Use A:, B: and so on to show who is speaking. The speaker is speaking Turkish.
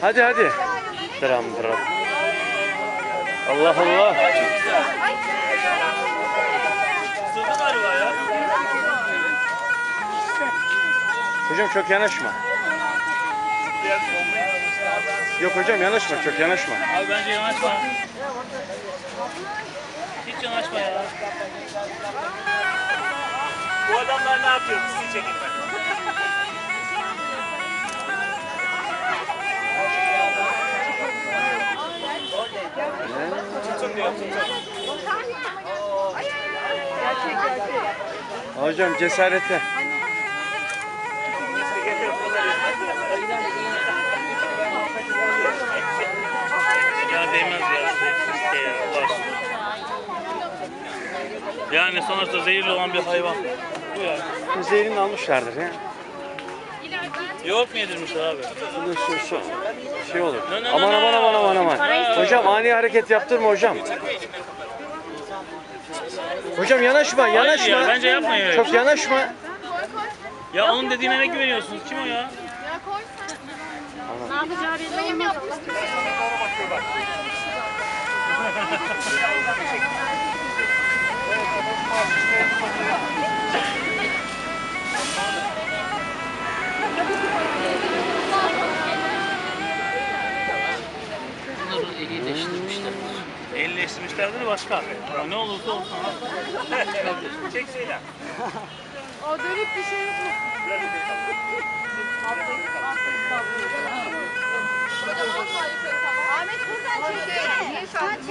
A: Hadi hadi. Dram dram. Allah Allah. Hocam çok yanaşma. Yok hocam yanaşma çok yanaşma.
B: Abi bence yanaşma. Hiç yanaşma ya. Bu adamlar ne yapıyor? Sizi çekin ben.
A: Hocam cesarete.
B: Ya değmez ya. Yani sonuçta zehirli olan bir hayvan. Bu yani.
A: Zehrini almışlardır ya.
B: Yoğurt mu yedirmişler abi?
A: Şu, şu, şey olur.
B: No, no,
A: Aman
B: no.
A: aman aman aman aman. Hocam ani hareket yaptırma hocam. Hocam yanaşma yanaşma.
B: ya, bence yapmayın.
A: Çok yanaşma.
B: Ya onun dediğine ne güveniyorsunuz? Kim o ya?
C: Ne yapacağı belli olmaz.
D: Bunları ehlileştirmişler.
B: Elleştirmişlerdir başka. Ne olursa olsun. Çekseyle.
C: O dönüp bir şey yok. Ahmet buradan çek.